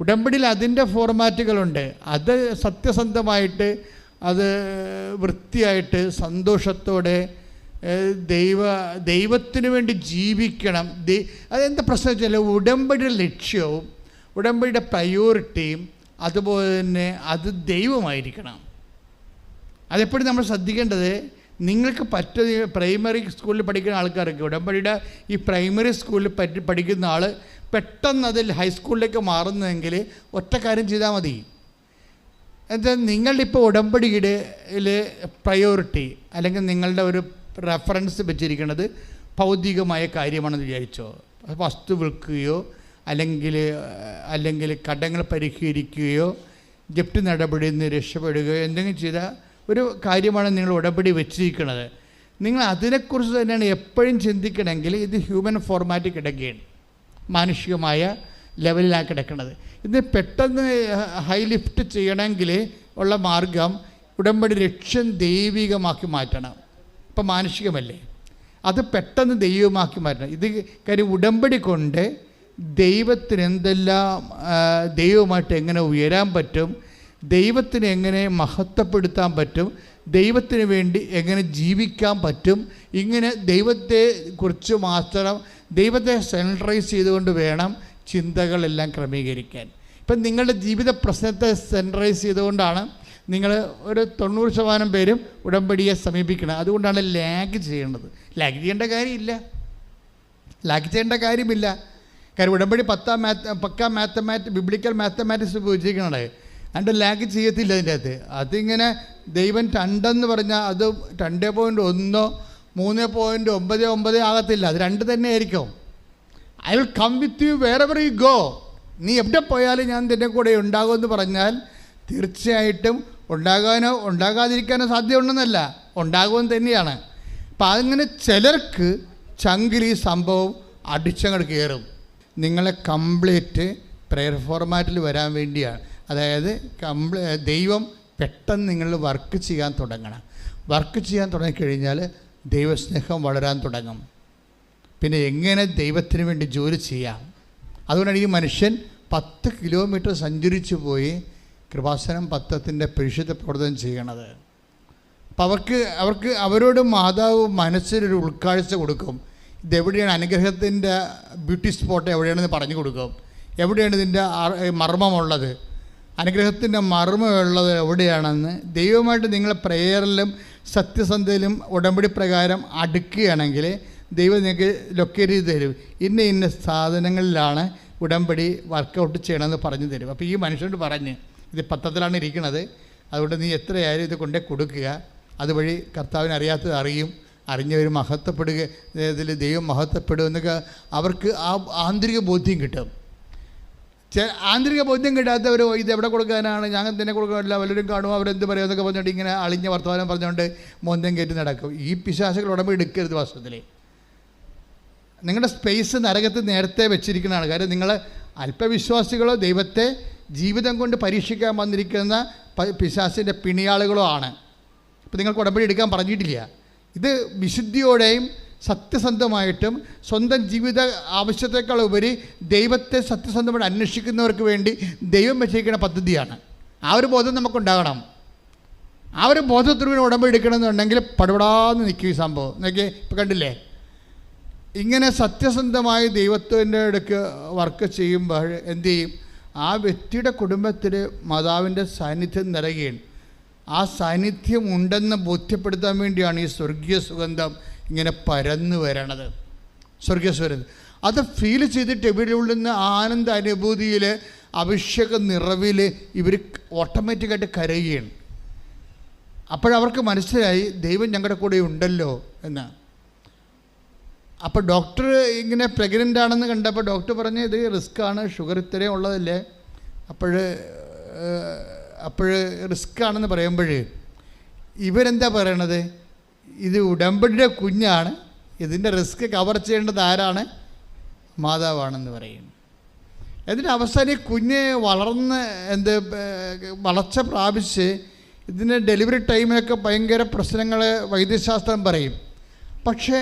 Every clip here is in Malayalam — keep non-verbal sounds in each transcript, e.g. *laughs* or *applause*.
ഉടമ്പടിയിൽ അതിന്റെ ഫോർമാറ്റുകളുണ്ട്. അത് സത്യസന്ധമായിട്ട് അത് വൃത്തിയായിട്ട് സന്തോഷത്തോടെ ദൈവ ദൈവത്തിന് വേണ്ടി ജീവിക്കണം. അതെന്താ പ്രശ്നം വെച്ചാൽ ഉടമ്പടിയുടെ ലക്ഷ്യവും ഉടമ്പടിയുടെ പ്രയോറിറ്റിയും അതുപോലെ തന്നെ അത് ദൈവമായിരിക്കണം. അതെപ്പോഴും നമ്മൾ ശ്രദ്ധിക്കേണ്ടത് നിങ്ങൾക്ക് പറ്റ പ്രൈമറി സ്കൂളിൽ പഠിക്കുന്ന ആൾക്കാർക്ക് ഉടമ്പടിയുടെ ഈ പ്രൈമറി സ്കൂളിൽ പറ്റി പഠിക്കുന്ന ആൾ പെട്ടെന്ന് അതിൽ ഹൈസ്കൂളിലേക്ക് മാറുന്നതെങ്കിൽ ഒറ്റ കാര്യം ചെയ്താൽ മതി. എന്താ നിങ്ങളുടെ ഇപ്പോൾ ഉടമ്പടിയുടെ പ്രയോറിറ്റി അല്ലെങ്കിൽ നിങ്ങളുടെ ഒരു റെഫറൻസ് വെച്ചിരിക്കുന്നത് ഭൗതികമായ കാര്യമാണെന്ന് വിചാരിച്ചോ. വസ്തു വിൽക്കുകയോ അല്ലെങ്കിൽ അല്ലെങ്കിൽ കടങ്ങൾ പരിഹരിക്കുകയോ ജപ്തി നടപടിയിൽ നിന്ന് രക്ഷപ്പെടുകയോ എന്തെങ്കിലും ചെയ്ത ഒരു കാര്യമാണ് നിങ്ങൾ ഉടമ്പടി വെച്ചിരിക്കുന്നത്. നിങ്ങൾ അതിനെക്കുറിച്ച് തന്നെയാണ് എപ്പോഴും ചിന്തിക്കണമെങ്കിൽ ഇത് ഹ്യൂമൻ ഫോർമാറ്റിൽ കിടക്കുകയാണ്. മാനുഷികമായ ലെവലിലാണ് കിടക്കുന്നത് ഇത് പെട്ടെന്ന് ഹൈ ലിഫ്റ്റ് ചെയ്യണമെങ്കിൽ ഉള്ള മാർഗം ഉടമ്പടി ലക്ഷ്യം ദൈവികമാക്കി മാറ്റണം. ഇപ്പം മാനുഷികമല്ലേ? അത് പെട്ടെന്ന് ദൈവമാക്കി മാറ്റണം. ഇത് കാര്യം ഉടമ്പടി കൊണ്ട് ദൈവത്തിന് എന്തെല്ലാം ദൈവമായിട്ട് എങ്ങനെ ഉയരാൻ പറ്റും ദൈവത്തിന് എങ്ങനെ മഹത്വപ്പെടുത്താൻ പറ്റും ദൈവത്തിന് വേണ്ടി എങ്ങനെ ജീവിക്കാൻ പറ്റും ഇങ്ങനെ ദൈവത്തെ കുറിച്ച് മാത്രം ദൈവത്തെ സെൻട്രൈസ് ചെയ്തുകൊണ്ട് വേണം ചിന്തകളെല്ലാം ക്രമീകരിക്കാൻ. ഇപ്പം നിങ്ങളുടെ ജീവിത പ്രശ്നത്തെ സെൻട്രൈസ് ചെയ്തുകൊണ്ടാണ് നിങ്ങൾ ഒരു തൊണ്ണൂറ് ശതമാനം പേരും ഉടമ്പടിയെ സമീപിക്കണം. അതുകൊണ്ടാണ് ലാഗ് ചെയ്യേണ്ടത്. ലാഗ് ചെയ്യേണ്ട കാര്യമില്ല. ലാഗ് ചെയ്യേണ്ട കാര്യമില്ല. കാര്യം ഉടമ്പടി പത്താം മാത്ത് പക്ക മാത്തമാറ്റിക് ബിബ്ലിക്കൽ മാത്തമാറ്റിക്സ് ഉപയോഗിച്ചിരിക്കണേ. അതിന്റെ ലാഗ് ചെയ്യത്തില്ല അതിന്റെ അകത്ത്. അതിങ്ങനെ ദൈവം ടണ്ടെന്ന് പറഞ്ഞാൽ അത് രണ്ട് പോയിന്റ് ഒന്നോ മൂന്ന് പോയിന്റ് ഒമ്പത് ഒമ്പത് ആകത്തില്ല. അത് രണ്ട് തന്നെ ആയിരിക്കും. I will come with you wherever you go നീ എവിടെ പോയാലും ഞാൻ നിന്റെ കൂടെ ഉണ്ടാകുമെന്ന് പറഞ്ഞാൽ തീർച്ചയായിട്ടും ഉണ്ടാകാനോ ഉണ്ടാകാതിരിക്കാനോ സാധ്യതയുണ്ടെന്നല്ല. ഉണ്ടാകുമെന്ന് തന്നെയാണ്. അപ്പം അതിങ്ങനെ ചിലർക്ക് ചങ്കിൽ ഈ സംഭവം അടിച്ചങ്ങോട്ട് കയറും. നിങ്ങളെ കംപ്ലീറ്റ് പ്രെയർ ഫോർമാറ്റിൽ വരാൻ വേണ്ടിയാണ്. അതായത് കംപ്ലീ ദൈവം പെട്ടെന്ന് നിങ്ങൾ വർക്ക് ചെയ്യാൻ തുടങ്ങണം. വർക്ക് ചെയ്യാൻ തുടങ്ങിക്കഴിഞ്ഞാൽ ദൈവസ്നേഹം വളരാൻ തുടങ്ങും. പിന്നെ എങ്ങനെ ദൈവത്തിന് വേണ്ടി ജോലി ചെയ്യാം? അതുകൊണ്ടാണ് ഈ മനുഷ്യൻ പത്ത് കിലോമീറ്റർ സഞ്ചരിച്ചു പോയി കൃപാസനം പത്രത്തിന്റെ പരിശുദ്ധ പ്രവർത്തനം ചെയ്യണത്. അപ്പം അവർക്ക് അവർക്ക് അവരോട് മാതാവ് മനസ്സിലൊരു ഉൾക്കാഴ്ച കൊടുക്കും. ഇതെവിടെയാണ് അനുഗ്രഹത്തിന്റെ ബ്യൂട്ടി സ്പോട്ട് എവിടെയാണെന്ന് പറഞ്ഞു കൊടുക്കും. എവിടെയാണ് ഇതിന്റെ മർമ്മമുള്ളത്? അനുഗ്രഹത്തിന്റെ മർമ്മമുള്ളത് എവിടെയാണെന്ന് ദൈവമായിട്ട് നിങ്ങളെ പ്രേയറിലും സത്യസന്ധയിലും ഉടമ്പടി പ്രകാരം അടുക്കുകയാണെങ്കിൽ ദൈവം നിങ്ങൾക്ക് ലൊക്കേറ്റ് ചെയ്ത് തരും. ഇന്ന ഇന്ന സാധനങ്ങളിലാണ് ഉടമ്പടി വർക്കൗട്ട് ചെയ്യണമെന്ന് പറഞ്ഞു തരും. അപ്പോൾ ഈ മനുഷ്യനോട് പറഞ്ഞ് ഇത് പത്രത്തിലാണ് ഇരിക്കുന്നത്. അതുകൊണ്ട് നീ എത്രയായാലും ഇത് കൊണ്ടേ കൊടുക്കുക. അതുവഴി കർത്താവിന് അറിയാത്തത് അറിയും. അറിഞ്ഞവർ മഹത്വപ്പെടുക ഇതിൽ ദൈവം മഹത്വപ്പെടും എന്നൊക്കെ അവർക്ക് ആ ആന്തരിക ബോധ്യം കിട്ടും. ആന്തരിക ബോധ്യം കിട്ടാത്തവർ ഇത് എവിടെ കൊടുക്കാനാണ്? ഞങ്ങൾ തന്നെ കൊടുക്കാനില്ല വല്ലവരും കാണും അവരെന്ത് പറയും എന്നൊക്കെ പറഞ്ഞുകൊണ്ട് ഇങ്ങനെ അളിഞ്ഞ വർത്തമാനം പറഞ്ഞുകൊണ്ട് മോന്തം കയറ്റി നടക്കും. ഈ പിശാസുകൾ ഉടമ്പ് എടുക്കരുത് വാസ്തവത്തിൽ നിങ്ങളുടെ സ്പേസ് നരകത്ത് നേരത്തെ വെച്ചിരിക്കുന്നതാണ്. കാര്യം നിങ്ങൾ അല്പവിശ്വാസികളോ ദൈവത്തെ ജീവിതം കൊണ്ട് പരീക്ഷിക്കാൻ വന്നിരിക്കുന്ന പിശാസിന്റെ പിണിയാളുകളോ ആണ്. ഇപ്പം നിങ്ങൾക്ക് ഉടമ്പടി എടുക്കാൻ പറഞ്ഞിട്ടില്ല. ഇത് വിശുദ്ധിയോടെയും സത്യസന്ധമായിട്ടും സ്വന്തം ജീവിത ആവശ്യത്തെക്കാൾ ഉപരി ദൈവത്തെ സത്യസന്ധമായിട്ട് അന്വേഷിക്കുന്നവർക്ക് വേണ്ടി ദൈവം വെച്ചിരിക്കുന്ന പദ്ധതിയാണ്. ആ ഒരു ബോധം നമുക്കുണ്ടാകണം. ആ ഒരു ബോധത്തിന് ഉടമ്പ് എടുക്കണമെന്നുണ്ടെങ്കിൽ പടപടാന്ന് നിൽക്കും ഈ സംഭവം. നോക്കിയേ ഇപ്പം കണ്ടില്ലേ? ഇങ്ങനെ സത്യസന്ധമായി ദൈവത്തിന്റെ അടുക്ക് വർക്ക് ചെയ്യുമ്പോൾ എന്ത് ചെയ്യും? ആ വ്യക്തിയുടെ കുടുംബത്തിൽ മാതാവിന്റെ സാന്നിധ്യം നിറയുകയാണ്. ആ സാന്നിധ്യം ഉണ്ടെന്ന് ബോധ്യപ്പെടുത്താൻ വേണ്ടിയാണ് ഈ സ്വർഗീയ സുഗന്ധം ഇങ്ങനെ പരന്നു വരണത്. സ്വർഗസ്വരത് അത് ഫീൽ ചെയ്തിട്ട് ഇവരുടെ നിന്ന് ആനന്ദ അനുഭൂതിയിൽ അഭിഷേക നിറവിൽ ഇവർ ഓട്ടോമാറ്റിക്കായിട്ട് കരയുകയാണ്. അപ്പോഴവർക്ക് മനസ്സിലായി ദൈവം ഞങ്ങളുടെ കൂടെ ഉണ്ടല്ലോ എന്ന്. അപ്പോൾ ഡോക്ടർ ഇങ്ങനെ പ്രഗ്നന്റ് ആണെന്ന് കണ്ടപ്പോൾ ഡോക്ടർ പറഞ്ഞു ഇത് റിസ്ക് ആണ് ഷുഗർ ഇത്രയും ഉള്ളതല്ലേ? അപ്പോൾ അപ്പോൾ റിസ്ക് ആണെന്ന് പറയുമ്പോൾ ഇവരെന്താ പറയണത്? ഇത് ഉടമ്പടിയുടെ കുഞ്ഞാണ്. ഇതിന്റെ റിസ്ക് കവർ ചെയ്യേണ്ടത് ആരാണ്? മാതാവാണെന്ന് പറയുന്നു അതിന്റെ അവസാനം ഈ കുഞ്ഞ് വളർന്ന് എന്ത് വളർച്ച പ്രാപിച്ച് ഇതിന് ഡെലിവറി ടൈമിലൊക്കെ ഭയങ്കര പ്രശ്നങ്ങൾ വൈദ്യശാസ്ത്രം പറയും. പക്ഷേ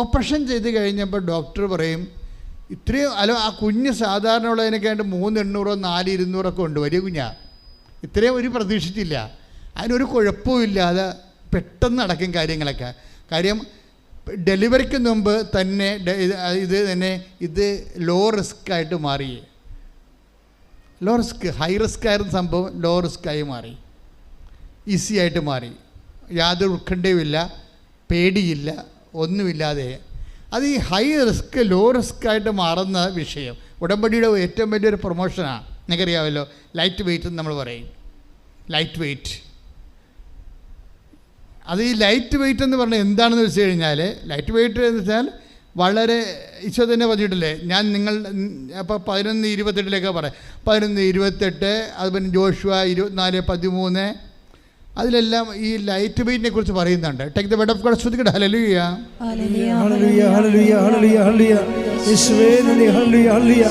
ഓപ്പറേഷൻ ചെയ്ത് കഴിഞ്ഞപ്പോൾ ഡോക്ടർ പറയും ഇത്രയും അല്ല ആ കുഞ്ഞ് സാധാരണ ഉള്ളതിനൊക്കെയായിട്ട് മൂന്ന് എണ്ണൂറോ നാല് ഇരുന്നൂറൊക്കെ ഉണ്ട് വലിയ കുഞ്ഞാണ് ഇത്രയും ഒരു പ്രതീക്ഷിച്ചില്ല. അതിനൊരു കുഴപ്പവും ഇല്ലാതെ പെട്ടെന്ന് നടക്കും കാര്യങ്ങളൊക്കെ. കാര്യം ഡെലിവറിക്ക് മുമ്പ് തന്നെ ഇത് തന്നെ ഇത് ലോ റിസ്ക് ആയിട്ട് മാറി. ലോ റിസ്ക് ഹൈ റിസ്ക് ആയിരുന്ന സംഭവം ലോ റിസ്ക് ആയി മാറി. ഈസി ആയിട്ട് മാറി. യാതൊരു ഉത്കണ്ഠയുമില്ല പേടിയില്ല ഒന്നുമില്ലാതെ. അത് ഈ ഹൈ റിസ്ക് ലോ റിസ്ക് ആയിട്ട് മാറുന്ന വിഷയം. ഉടമ്പടിയുടെ ഏറ്റവും വലിയൊരു പ്രൊമോഷനാണ് നിങ്ങൾക്കറിയാമല്ലോ ലൈറ്റ് വെയിറ്റ് എന്ന് നമ്മൾ പറയും. Light weight. അത് ഈ ലൈറ്റ് വെയിറ്റ് എന്ന് പറഞ്ഞാൽ എന്താണെന്ന് വെച്ച് കഴിഞ്ഞാൽ ലൈറ്റ് വെയിറ്റ് എന്ന് വെച്ചാൽ വളരെ ഈശോ തന്നെ പറഞ്ഞിട്ടില്ലേ ഞാൻ നിങ്ങൾ അപ്പോൾ പതിനൊന്ന് ഇരുപത്തെട്ടിലേക്ക് പറയാം. പതിനൊന്ന് ഇരുപത്തെട്ട് അതുപോലെ ജോഷുവ ഇരുപത്തിനാല് പതിമൂന്ന് അതിലെല്ലാം ഈ ലൈറ്റ് വെയിറ്റിനെ കുറിച്ച് പറയുന്നുണ്ട്. Take the bed of God ശ്രദ്ധിക്കട്ടെ. Hallelujah hallelujah hallelujah hallelujah hallelujah യേശുവേ നന്ദി. ഹല്ലേലൂയ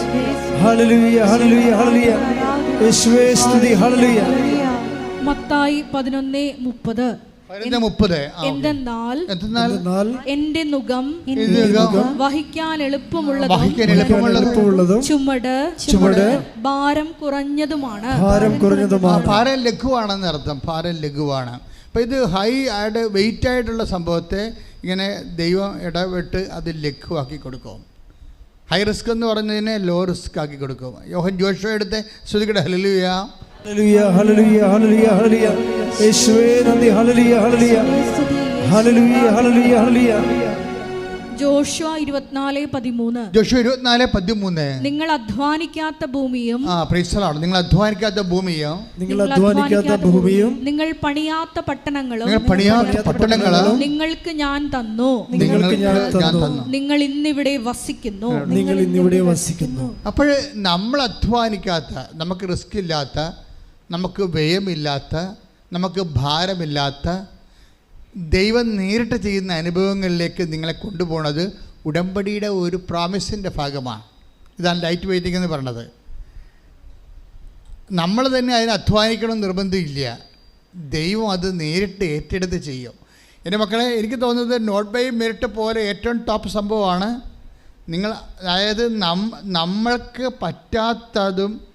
ഹല്ലേലൂയ ഹല്ലേലൂയ ഹല്ലേലൂയ യേശുവേ സ്തുതി. ഹല്ലേലൂയ മത്തായി പതിനൊന്ന് മുപ്പത്. എന്തെന്നാൽ എന്റെ നുകം നുകം വഹിക്കാൻ എളുപ്പമുള്ളതും ചുമട് ചുമട് ഭാരം കുറഞ്ഞതുമാണ്. ഭാരം കുറഞ്ഞതുമാണ്. ഭാരം ലഘുവാണെന്ന് അർത്ഥം. ഭാരം ലഘുവാണ്. അപ്പോൾ ഇത് ഹൈ ആയിട്ട് വെയിറ്റ് ആയിട്ടുള്ള സംഭവത്തെ ഇങ്ങനെ ദൈവം ഇടപെട്ട് അത് ലഘുവാക്കി കൊടുക്കും. ഹൈ റിസ്ക് എന്ന് പറഞ്ഞതിനെ ലോ റിസ്ക് ആക്കി കൊടുക്കും. യോഹൻ ജോഷോ എടുത്ത് ശ്രുതികട hallelujah hallelujah hallelujah hallelujah hallelujah. യേശുവേ നന്ദി. Hallelujah hallelujah. Hallelujah hallelujah hallelujah. Joshua ഇരുപത്തിനാല് പതിമൂന്ന്. ജോഷോ ഇരുപത്തിനാല് പതിമൂന്ന്. നിങ്ങൾ അധ്വാനിക്കാത്ത ഭൂമിയും ആ പ്രീസലാണ് നിങ്ങൾ അധ്വാനിക്കാത്ത ഭൂമിയും നിങ്ങൾ അധ്വാനിക്കാത്ത ഭൂമിയും നിങ്ങൾ പണിയാത്ത പട്ടണങ്ങളും നിങ്ങൾ പണിയാത്ത പട്ടണങ്ങളും നിങ്ങൾക്ക് ഞാൻ തന്നു. നിങ്ങൾക്ക് ഞാൻ. തന്നു. നിങ്ങൾ ഇന്നിവിടെ വസിക്കുന്നു. നിങ്ങൾ ഇന്നിവിടെ വസിക്കുന്നു. അപ്പോൾ നമ്മൾ അധ്വാനിക്കാത്ത നമുക്ക് റിസ്ക് ഇല്ലാത്ത നമുക്ക് വ്യയമില്ലാത്ത നമുക്ക് ഭാരമില്ലാത്ത ദൈവം നേരിട്ട് ചെയ്യുന്ന അനുഭവങ്ങളിലേക്ക് നിങ്ങളെ കൊണ്ടുപോകുന്നത് ഉടമ്പടിയുടെ ഒരു പ്രോമിസിന്റെ ഭാഗമാണ്. ഇതാണ് ലൈറ്റ് വെയിറ്റിംഗ് എന്ന് പറയുന്നത് നമ്മൾ തന്നെ അതിനെ അധ്വാനിക്കണമെന്ന് നിർബന്ധമില്ല. ദൈവം അത് നേരിട്ട് ഏറ്റെടുത്ത് ചെയ്യും. എന്റെ മക്കളെ എനിക്ക് തോന്നുന്നത് നോട്ട് ബൈ മെറിറ്റ് പോലെ ഏറ്റവും ടോപ്പ് സംഭവമാണ്. നിങ്ങൾ അതായത് നമ്മൾക്ക് പറ്റാത്തതും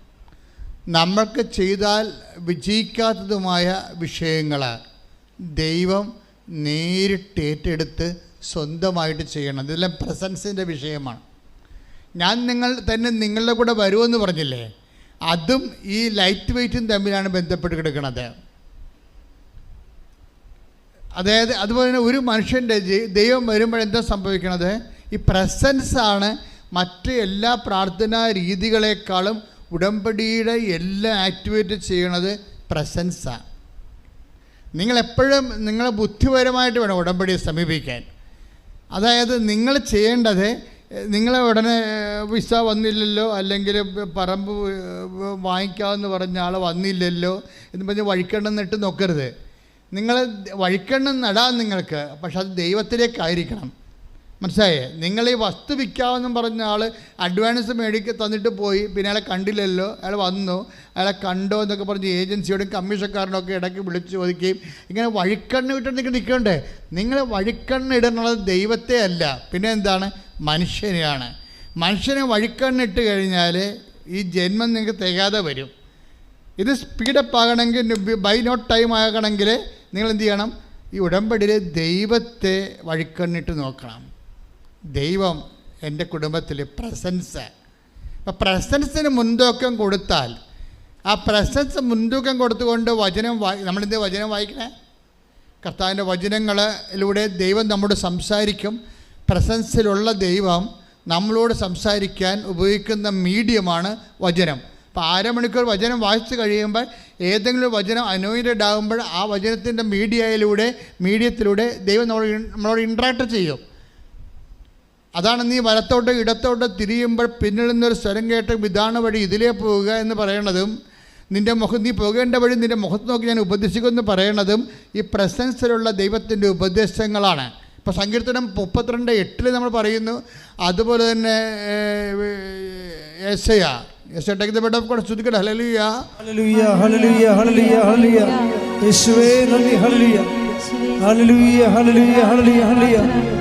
നമ്മൾക്ക് ചെയ്താൽ വിജയിക്കാത്തതുമായ വിഷയങ്ങൾ ദൈവം നേരിട്ട് ഏറ്റെടുത്ത് സ്വന്തമായിട്ട് ചെയ്യണം. ഇതെല്ലാം പ്രസൻസിന്റെ വിഷയമാണ്. ഞാൻ നിങ്ങൾ തന്നെ നിങ്ങളുടെ കൂടെ വരുമെന്ന് പറഞ്ഞില്ലേ? അതും ഈ ലൈറ്റ് വെയ്റ്റും തമ്മിലാണ് ബന്ധപ്പെട്ട് കിടക്കുന്നത്. അതായത് അതുപോലെ തന്നെ ഒരു മനുഷ്യന്റെ ദൈവം വരുമ്പോഴെന്താ സംഭവിക്കണത്? ഈ പ്രസൻസാണ് മറ്റ് എല്ലാ പ്രാർത്ഥനാ രീതികളെക്കാളും ഉടമ്പടിയുടെ എല്ലാം ആക്ടിവേറ്റ് ചെയ്യണത് പ്രസൻസാണ് നിങ്ങളെപ്പോഴും നിങ്ങളെ ബുദ്ധിപരമായിട്ട് വേണം ഉടമ്പടിയെ സമീപിക്കാൻ. അതായത് നിങ്ങൾ ചെയ്യേണ്ടത് നിങ്ങളെ ഉടനെ വിസ വന്നില്ലല്ലോ അല്ലെങ്കിൽ പറമ്പ് വാങ്ങിക്കാമെന്ന് പറഞ്ഞ ആൾ വന്നില്ലല്ലോ എന്ന് പറഞ്ഞ് വഴിക്കണ്ണം നട്ട് നോക്കരുത്. നിങ്ങൾ വഴിക്കണ്ണം നടാൻ നിങ്ങൾക്ക് പക്ഷെ അത് ദൈവത്തിലേക്കായിരിക്കണം മനസ്സിലായേ? നിങ്ങൾ ഈ വസ്തു വിൽക്കാമെന്നും പറഞ്ഞ ആൾ അഡ്വാൻസ് മേടിക്ക് തന്നിട്ട് പോയി പിന്നെ അയാളെ കണ്ടില്ലല്ലോ. അയാൾ വന്നു. അയാളെ കണ്ടോ എന്നൊക്കെ പറഞ്ഞ് ഏജൻസിയോടും കമ്മീഷക്കാരനൊക്കെ ഇടയ്ക്ക് വിളിച്ച് ചോദിക്കുകയും ഇങ്ങനെ വഴിക്കണ്ണ് വിട്ട് നിങ്ങൾ നിൽക്കണ്ടേ? നിങ്ങൾ വഴിക്കണ്ണ് ഇടുന്നത് ദൈവത്തെ അല്ല. പിന്നെ എന്താണ്? മനുഷ്യനെയാണ്. മനുഷ്യനെ വഴിക്കണ്ണിട്ട് കഴിഞ്ഞാൽ ഈ ജന്മം നിങ്ങൾക്ക് തികയാതെ വരും. ഇത് സ്പീഡപ്പ് ആകണമെങ്കിൽ ബൈ നോട്ട് ടൈം ആകണമെങ്കിൽ നിങ്ങൾ എന്ത് ചെയ്യണം? ഈ ഉടമ്പടിയിൽ ദൈവത്തെ വഴിക്കണ്ണിട്ട് നോക്കണം. ദൈവം എന്റെ കുടുംബത്തിൽ പ്രസൻസ്. അപ്പം പ്രസൻസിന് മുൻതൂക്കം കൊടുത്താൽ ആ പ്രസൻസ് മുൻതൂക്കം കൊടുത്തുകൊണ്ട് വചനം വായി നമ്മളെന്ത് വചനം വായിക്കണേ? കർത്താവിന്റെ വചനങ്ങളിലൂടെ ദൈവം നമ്മോട് സംസാരിക്കും. പ്രസൻസിലുള്ള ദൈവം നമ്മളോട് സംസാരിക്കാൻ ഉപയോഗിക്കുന്ന മീഡിയമാണ് വചനം. അപ്പോൾ അരമണിക്കൂർ വചനം വായിച്ചു കഴിയുമ്പോൾ ഏതെങ്കിലും വചനം അനോയിന്റഡ് ആകുമ്പോൾ ആ വചനത്തിന്റെ മീഡിയയിലൂടെ മീഡിയത്തിലൂടെ ദൈവം നമ്മൾ നമ്മളോട് ഇൻട്രാക്ട് ചെയ്യും. അതാണ് നീ വലത്തോട്ടോ ഇടത്തോട്ടോ തിരിയുമ്പോൾ പിന്നിൽ നിന്നൊരു സ്വരം കേട്ട് ഇതാണ് വഴി ഇതിലേ പോവുക എന്ന് പറയണതും നിന്റെ മുഖം നീ പോകേണ്ട വഴി നിന്റെ മുഖത്ത് നോക്കി ഞാൻ ഉപദേശിക്കുമെന്ന് പറയണതും ഈ പ്രസൻസിലുള്ള ദൈവത്തിന്റെ ഉപദേശങ്ങളാണ്. ഇപ്പോൾ സങ്കീർത്തനം മുപ്പത്തിരണ്ട് എട്ടിൽ നമ്മൾ പറയുന്നു അതുപോലെ തന്നെ ഗോഡ് ശ്രുതിക്കട്ടെ ഹല്ലേലൂയ ഹല്ലേലൂയ ഹല്ലേലൂയ ഹല്ലേലൂയ യേശുവേ ഹല്ലേലൂയ ഹല്ലേലൂയ ഹല്ലേലൂയ ഹല്ലേലൂയ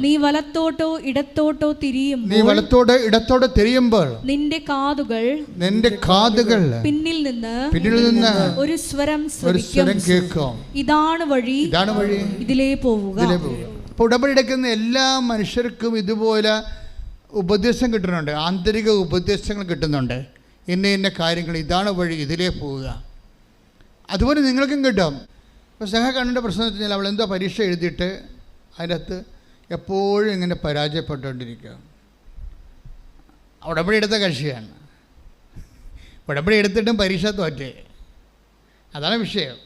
നീ വലത്തോട്ടോ ഇടത്തോട്ടോ നീ തിരിയുമ്പോൾ വലത്തോട് ഇടത്തോട് തിരിയുമ്പോൾ നിന്റെ കാതുകൾ നിന്റെ കാതുകൾ പിന്നിൽ നിന്ന് പിന്നിൽ നിന്ന് ഒരു സ്വരം ഒരു സ്വരം കേൾക്കും. ഇതാണ് വഴി. ഇതാണ് വഴി. ഇതിലേ പോവുക. അപ്പോൾ ഉടമ്പടി എടുക്കുന്ന എല്ലാ മനുഷ്യർക്കും ഇതുപോലെ ഉപദേശം കിട്ടുന്നുണ്ട്. ആന്തരിക ഉപദേശങ്ങൾ കിട്ടുന്നുണ്ട്. ഇന്ന ഇന്ന കാര്യങ്ങൾ ഇതാണ് വഴി. ഇതിലേ പോവുക. അതുപോലെ നിങ്ങൾക്കും കിട്ടും. ഇപ്പോൾ സഹ കണ്ണിന്റെ പ്രശ്നം വെച്ച് കഴിഞ്ഞാൽ അവൾ എന്തോ പരീക്ഷ എഴുതിയിട്ട് അതിനകത്ത് എപ്പോഴും ഇങ്ങനെ പരാജയപ്പെട്ടുകൊണ്ടിരിക്കുക. ഉടമ്പടി എടുത്ത കക്ഷിയാണ്. ഉടമ്പടി എടുത്തിട്ടും പരീക്ഷ തോറ്റേ. അതാണ് വിഷയം.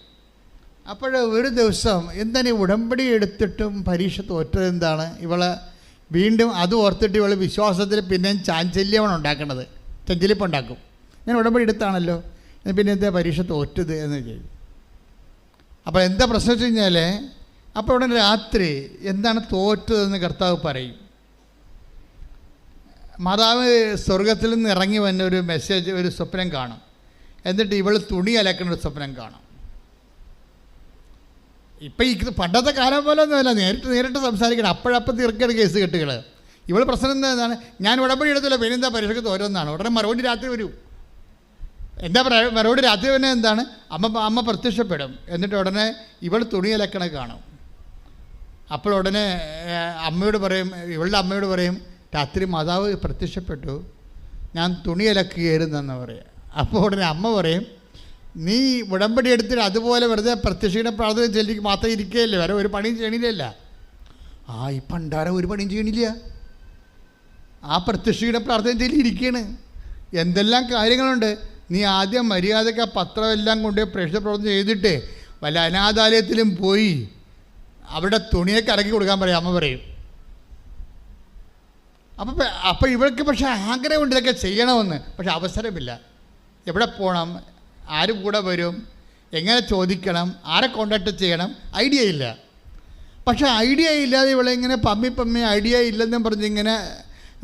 അപ്പോൾ ഒരു ദിവസം എന്താണ് ഈ ഉടമ്പടി എടുത്തിട്ടും പരീക്ഷ തോറ്റത് എന്താണ്? ഇവൾ വീണ്ടും അത് ഓർത്തിട്ട് ഇവൾ വിശ്വാസത്തിൽ പിന്നെ ചാഞ്ചല്യമാണ് ഉണ്ടാക്കുന്നത് ചഞ്ചലിപ്പ് ഉണ്ടാക്കും ഞാൻ ഉടമ്പടി എടുത്താണല്ലോ. പിന്നെ എന്താ പരീക്ഷ തോറ്റത് എന്ന് ചെയ്യും അപ്പോൾ എന്താ പ്രശ്നം വെച്ച് കഴിഞ്ഞാൽ അപ്പോൾ ഉടനെ രാത്രി എന്താണ് തോറ്റതെന്ന് കർത്താവ് പറയും. മാതാവ് സ്വർഗത്തിൽ നിന്ന് ഇറങ്ങി വന്ന ഒരു മെസ്സേജ് ഒരു സ്വപ്നം കാണും. എന്നിട്ട് ഇവൾ തുണി അലക്കുന്ന ഒരു സ്വപ്നം കാണും. ഇപ്പം ഈ പണ്ടത്തെ കാലം പോലെ ഒന്നുമല്ല. നേരിട്ട് നേരിട്ട് സംസാരിക്കണം. അപ്പോഴപ്പം തീർക്കുന്ന കേസ് കെട്ടുകൾ ഇവൾ പ്രശ്നം എന്താണ്? ഞാൻ ഉടമ്പടി എടുത്തില്ല. പിന്നെന്താ? പരീക്ഷയ്ക്ക് തോരുന്നതാണ് ഉടനെ മറുപടി രാത്രി വരും. എന്താ പറയുക മറുപടി രാത്രി തന്നെ എന്താണ്? അമ്മ അമ്മ പ്രത്യക്ഷപ്പെടും. എന്നിട്ട് ഉടനെ ഇവൾ തുണി അലക്കണ കാണും. അപ്പോൾ ഉടനെ അമ്മയോട് പറയും ഇവളുടെ അമ്മയോട് പറയും രാത്രി മാതാവ് പ്രത്യക്ഷപ്പെട്ടു. ഞാൻ തുണി അലക്കുകയായിരുന്നെന്ന് പറയുക അപ്പോൾ ഉടനെ അമ്മ പറയും നീ ഉടമ്പടി എടുത്തിട്ട് അതുപോലെ വെറുതെ പ്രത്യക്ഷയുടെ പ്രാർത്ഥന ചൊല്ലി മാത്രം ഇരിക്കുകയല്ലേ? വേറെ ഒരു പണിയും ചെയ്യണില്ല ആ ഈ പണ്ടാരം ഒരു പണിയും ചെയ്യണില്ല. ആ പ്രത്യക്ഷയുടെ പ്രാർത്ഥന ചൊല്ലി ഇരിക്കുകയാണ് എന്തെല്ലാം കാര്യങ്ങളുണ്ട്? നീ ആദ്യം മര്യാദയ്ക്ക് ആ പത്രമെല്ലാം കൊണ്ട് പ്രേക്ഷക പ്രവർത്തനം ചെയ്തിട്ട് വല്ല അനാഥാലയത്തിലും പോയി അവിടെ തുണിയൊക്കെ ഇറക്കി കൊടുക്കാൻ പറയും അമ്മ പറയും. അപ്പം അപ്പം ഇവൾക്ക് പക്ഷേ ആഗ്രഹമുണ്ട് ഇതൊക്കെ ചെയ്യണമെന്ന് പക്ഷെ അവസരമില്ല. എവിടെ പോകണം ആര് കൂടെ വരും? എങ്ങനെ ചോദിക്കണം? ആരെ കോണ്ടാക്ട് ചെയ്യണം? ഐഡിയ ഇല്ല. പക്ഷേ ഐഡിയ ഇല്ലാതെ ഇവളെ ഇങ്ങനെ പമ്മി പമ്മി ഐഡിയ ഇല്ലെന്നും പറഞ്ഞ് ഇങ്ങനെ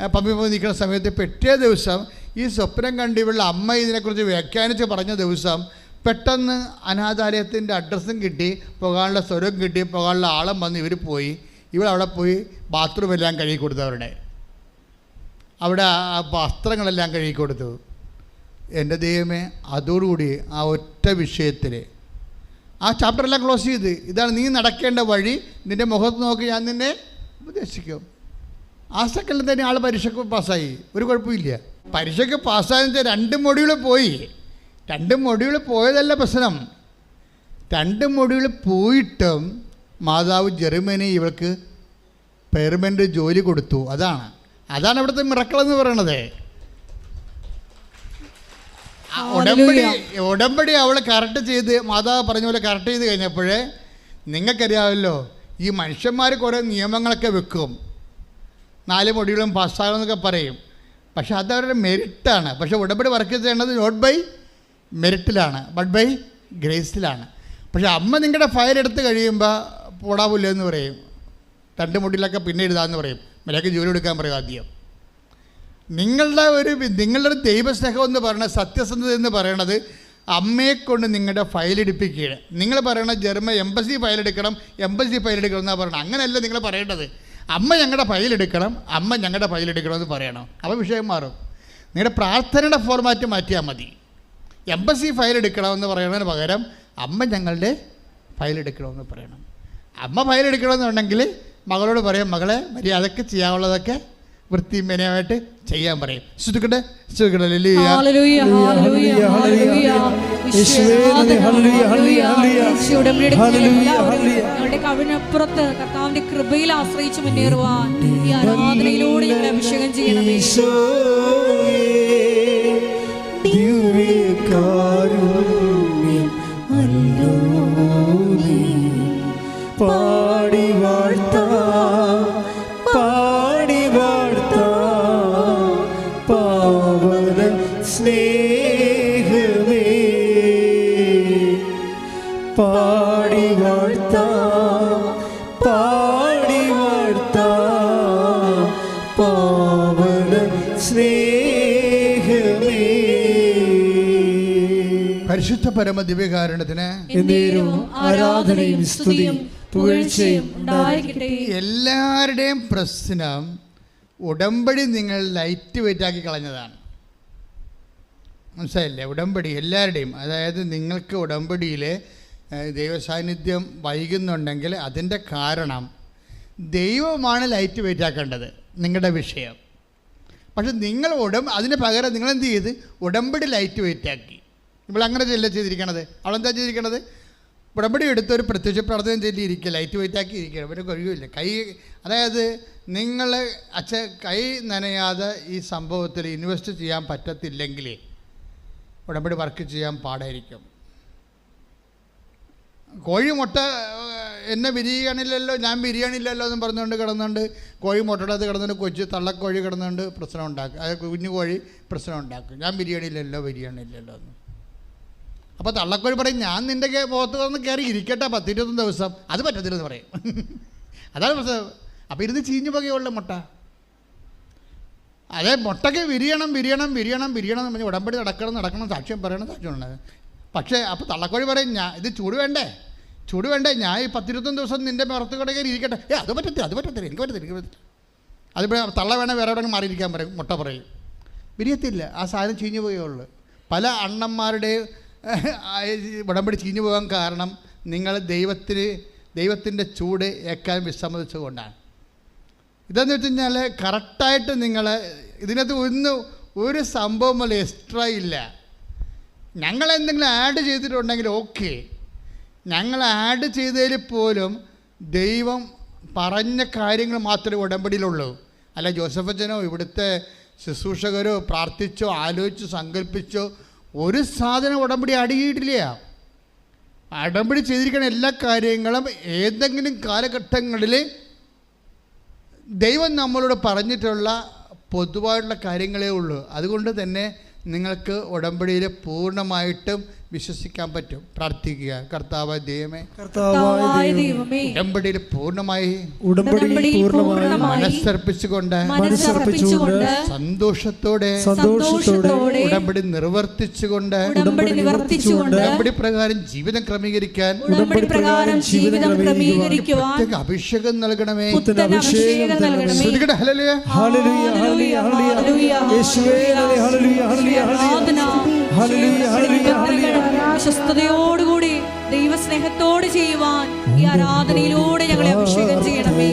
പമ്മി പമ്മി നിൽക്കുന്ന സമയത്ത് പിറ്റേ ദിവസം ഈ സ്വപ്നം കണ്ട് ഇവളുടെ അമ്മ ഇതിനെക്കുറിച്ച് വ്യാഖ്യാനിച്ച് പറഞ്ഞ ദിവസം പെട്ടെന്ന് അനാഥാലയത്തിന്റെ അഡ്രസ്സും കിട്ടി പോകാനുള്ള സ്വരവും കിട്ടി പോകാനുള്ള ആളും വന്ന് ഇവർ പോയി. ഇവൾ അവിടെ പോയി ബാത്റൂം എല്ലാം കഴുകി കൊടുത്തു അവരുടെ. അവിടെ ആ വസ്ത്രങ്ങളെല്ലാം കഴുകി കൊടുത്തു. എന്റെ ദൈവമേ അതോടുകൂടി ആ ഒറ്റ വിഷയത്തിൽ ആ ചാപ്റ്ററെല്ലാം ക്ലോസ് ചെയ്ത്. ഇതാണ് നീ നടക്കേണ്ട വഴി. നിന്റെ മുഖത്ത് നോക്കി ഞാൻ നിന്നെ ഉപദേശിക്കും. ആ സെക്കൻഡിൽ തന്നെ ആൾ പരീക്ഷ പാസ്സായി ഒരു കുഴപ്പമില്ല പരീക്ഷയ്ക്ക് പാസ്സായെന്ന് വെച്ചാൽ രണ്ട് മൊഡ്യൂൾ പോയി. രണ്ട് മൊഡ്യൂൾ പോയതല്ല പ്രശ്നം. രണ്ട് മൊഡ്യൂൾ പോയിട്ടും മാതാവ് ജർമ്മനി ഇവൾക്ക് പെർമനന്റ് ജോലി കൊടുത്തു. അതാണ്. അതാണ് ഇവിടുത്തെ മിറക്കളെന്ന് പറയണത്. ഉടമ്പടി ഉടമ്പടി അവൾ കറക്റ്റ് ചെയ്ത് മാതാവ് പറഞ്ഞ പോലെ കറക്റ്റ് ചെയ്ത് കഴിഞ്ഞപ്പോഴേ നിങ്ങൾക്കറിയാമല്ലോ ഈ മനുഷ്യന്മാർ കുറേ നിയമങ്ങളൊക്കെ വെക്കും. നാല് മൊടികളും പാസ്സാകുമെന്നൊക്കെ പറയും. പക്ഷെ അത് അവരുടെ മെരിറ്റാണ്. പക്ഷെ ഉടമ്പടി വർക്ക് ചെയ്യേണ്ടത് നോട്ട് ബൈ മെറിറ്റിലാണ് ബട്ട് ബൈ ഗ്രേസിലാണ് പക്ഷെ അമ്മ നിങ്ങളുടെ ഫയൽ എടുത്ത് കഴിയുമ്പോൾ പോടാവില്ല എന്ന് പറയും. തണ്ട് മുട്ടിലൊക്കെ പിന്നെ എഴുതാമെന്ന് പറയും. മര്യാദയ്ക്ക് ജോലി എടുക്കാൻ പറയും ആദ്യം. നിങ്ങളുടെ ഒരു നിങ്ങളുടെ ദൈവസ്നേഹം എന്ന് പറയുന്നത് സത്യസന്ധത എന്ന് പറയണത് അമ്മയെ കൊണ്ട് നിങ്ങളുടെ ഫയൽ എടുപ്പിക്കുകയാണ്. നിങ്ങൾ പറയണ ജർമ്മ എംബസി ഫയൽ എടുക്കണം എംബസി ഫയൽ എടുക്കണം എന്നാണ് പറയണത്. അങ്ങനെയല്ല നിങ്ങൾ പറയേണ്ടത്. അമ്മ ഞങ്ങളുടെ ഫയൽ എടുക്കണം അമ്മ ഞങ്ങളുടെ ഫയൽ എടുക്കണം എന്ന് പറയണം. അപ്പോൾ വിഷയം മാറും. നിങ്ങളുടെ പ്രാർത്ഥനയുടെ ഫോർമാറ്റ് മാറ്റിയാൽ മതി. എംബസി ഫയൽ എടുക്കണമെന്ന് പറയുന്നതിന് പകരം അമ്മ ഞങ്ങളുടെ ഫയൽ എടുക്കണമെന്ന് പറയണം. അമ്മ ഫയൽ എടുക്കണമെന്നുണ്ടെങ്കിൽ മകളോട് പറയാം മകളെ മര്യാദയ്ക്ക് ചെയ്യാനുള്ളതൊക്കെ വൃത്തിയും മെനയായിട്ട് ചെയ്യാൻ പറയും. ശ്രുതിക്കട്ടെ. ഞങ്ങളുടെ കവിനപ്പുറത്ത് കർത്താവിന്റെ കൃപയിൽ ആശ്രയിച്ച് മുന്നേറുവാൻ ഈ ആരാധനയിലൂടെ ഞങ്ങളെ അഭിഷേകം ചെയ്യണമേ. ഈശോയേ, ദിവ്യകാരുണ്യം അല്ലോ. പരമ ദിവ്യകാരണത്തിന് ആരാധനയും സ്തുതിയും പുകഴ്ചയും എല്ലാവരുടെയും പ്രശ്നം ഉടമ്പടി നിങ്ങൾ ലൈറ്റ് വെയിറ്റ് ആക്കി കളഞ്ഞതാണ്. മനസ്സിലായില്ലേ? ഉടമ്പടി എല്ലാവരുടെയും അതായത് നിങ്ങൾക്ക് ഉടമ്പടിയിൽ ദൈവസാന്നിധ്യം വൈകുന്നുണ്ടെങ്കിൽ അതിന്റെ കാരണം ദൈവമാണ് ലൈറ്റ് വെയിറ്റ് ആക്കേണ്ടത് നിങ്ങളുടെ വിഷയം. പക്ഷെ നിങ്ങൾ ഉടം അതിന് പകരം നിങ്ങൾ എന്ത് ചെയ്ത്? ഉടമ്പടി ലൈറ്റ് വെയിറ്റ് ആക്കി. ഇപ്പോൾ അങ്ങനെ ചെല്ല ചെയ്തിരിക്കണത്. അവളെന്താ ചെയ്തിരിക്കണത്? ഉടമ്പടി എടുത്ത് ഒരു പ്രത്യക്ഷ പ്രാർത്ഥന ഇരിക്കുക. ലൈറ്റ് വൈറ്റ് ആക്കി ഇരിക്കുക. പിന്നെ കഴിയില്ല കൈ അതായത് നിങ്ങൾ അച്ഛ കൈ നനയാതെ ഈ സംഭവത്തിൽ ഇൻവെസ്റ്റ് ചെയ്യാൻ പറ്റത്തില്ലെങ്കിൽ ഉടമ്പടി വർക്ക് ചെയ്യാൻ പാടായിരിക്കും. കോഴി മുട്ട എന്നെ വിരിയണില്ലല്ലോ ഞാൻ വിരിയണില്ലല്ലോ എന്ന് പറഞ്ഞുകൊണ്ട് കിടന്നുകൊണ്ട് കോഴി മുട്ടടത്ത് കിടന്നുകൊണ്ട് കൊച്ചു തള്ളക്കോഴി കിടന്നുകൊണ്ട് പ്രശ്നം ഉണ്ടാക്കും. അത് കുഞ്ഞു കോഴി പ്രശ്നം ഉണ്ടാക്കും. ഞാൻ ബിരിയാണിയില്ലല്ലോ ബിരിയാണിയില്ലല്ലോ എന്ന്. അപ്പോൾ തള്ളക്കോഴി പറയും ഞാൻ നിന്റെ പോത്ത് വന്ന് കയറി ഇരിക്കട്ടെ പത്തിരുപത്തൊന്ന് ദിവസം. അത് പറ്റത്തില്ലെന്ന് പറയും. *laughs* അതാണ് പ്രശ്നം. അപ്പോൾ ഇരുന്ന് ചീഞ്ഞു പോകുകയുള്ളു മുട്ട. അതെ മുട്ടയ്ക്ക് വിരിയണം വിരിയണം വിരിയണം വിരിയണം എന്ന് പറഞ്ഞ് ഉടമ്പടി നടക്കണം നടക്കണം സാക്ഷ്യം പറയണം സാക്ഷ്യം ഉണ്ട് പക്ഷേ അപ്പോൾ തള്ളക്കോഴി പറയും ഞാൻ ഇത് ചൂട് വേണ്ടേ? ചൂട് വേണ്ടേ? ഞാൻ ഈ പത്തിരുപത്തൊന്ന് ദിവസം നിന്റെ പുറത്ത് കടയിൽ ഇരിക്കട്ടെ? ഏ അത് പറ്റത്തില്ല അത് പറ്റത്തില്ല എനിക്ക് പറ്റത്തില്ല എനിക്ക് പറ്റത്തില്ല. അതിപ്പോൾ തള്ള വേണേ വേറെ എവിടെ മാറിയിരിക്കാൻ പറയും മുട്ട പറയും. വിരിയത്തില്ല ആ സാധനം ചീഞ്ഞു പോയുള്ളൂ പല അണ്ണന്മാരുടെയും *laughs* ഉടമ്പടി ചീഞ്ഞു പോകാൻ കാരണം നിങ്ങൾ ദൈവത്തിന് ദൈവത്തിന്റെ ചൂട് ഏക്കാൻ വിസമ്മതിച്ചുകൊണ്ടാണ് ഇതെന്ന് വെച്ച് കഴിഞ്ഞാൽ കറക്റ്റായിട്ട് നിങ്ങൾ ഇതിനകത്ത് ഒന്നും ഒരു സംഭവം പോലെ എക്സ്ട്രാ ഇല്ല. ഞങ്ങൾ എന്തെങ്കിലും ആഡ് ചെയ്തിട്ടുണ്ടെങ്കിൽ ഓക്കെ ഞങ്ങൾ ആഡ് ചെയ്തതിൽ പോലും ദൈവം പറഞ്ഞ കാര്യങ്ങൾ മാത്രമേ ഉടമ്പടിയിലുള്ളൂ. അല്ല ജോസഫച്ചനോ ഇവിടുത്തെ ശുശ്രൂഷകരോ പ്രാർത്ഥിച്ചോ ആലോചിച്ചോ സങ്കല്പിച്ചോ ഒരു സാധനം ഉടമ്പടി അടിയിട്ടില്ല. അടമ്പടി ചെയ്തിരിക്കുന്ന എല്ലാ കാര്യങ്ങളും ഏതെങ്കിലും കാലഘട്ടങ്ങളിൽ ദൈവം നമ്മളോട് പറഞ്ഞിട്ടുള്ള പൊതുവായിട്ടുള്ള കാര്യങ്ങളേ ഉള്ളൂ. അതുകൊണ്ട് തന്നെ നിങ്ങൾക്ക് ഉടമ്പടിയിൽ പൂർണമായിട്ടും വിശ്വസിക്കാൻ പറ്റും. പ്രാർത്ഥിക്കുക. കർത്താവ് ദൈവമേ കർത്താവായ ഉടമ്പടിയിൽ പൂർണമായി ഉടമ്പടി പൂർണമായി മനസ്സർപ്പിച്ചുകൊണ്ട് മനസ്സർപ്പിച്ചുകൊണ്ട് സന്തോഷത്തോടെ സന്തോഷത്തോടെ ഉടമ്പടി നിർവർത്തിച്ചുകൊണ്ട് ഉടമ്പടി നിവർത്തിച്ചുകൊണ്ട് ഉടമ്പടി പ്രകാരം ജീവിതം ക്രമീകരിക്കാൻ ഉടമ്പടി പ്രകാരം ജീവിതം ക്രമീകരിക്കുവാൻ പ്രത്യേക അഭിഷേകം നൽകണമേ. അഭിഷേകം നൽകണമേ. ഹല്ലേലൂയ. ഹല്ലേലൂയ ഹല്ലേലൂയ ഹല്ലേലൂയ യേശുവേ hallelujah hallelujah hallelujah hallelujah hallelujah. വിശ്വസ്തയോടുകൂടി ദൈവസ്നേഹത്തോട് ചെയ്യുവാൻ ഈ ആരാധനയിലൂടെ ഞങ്ങളെ അഭിഷേകം ചെയ്യണമേ.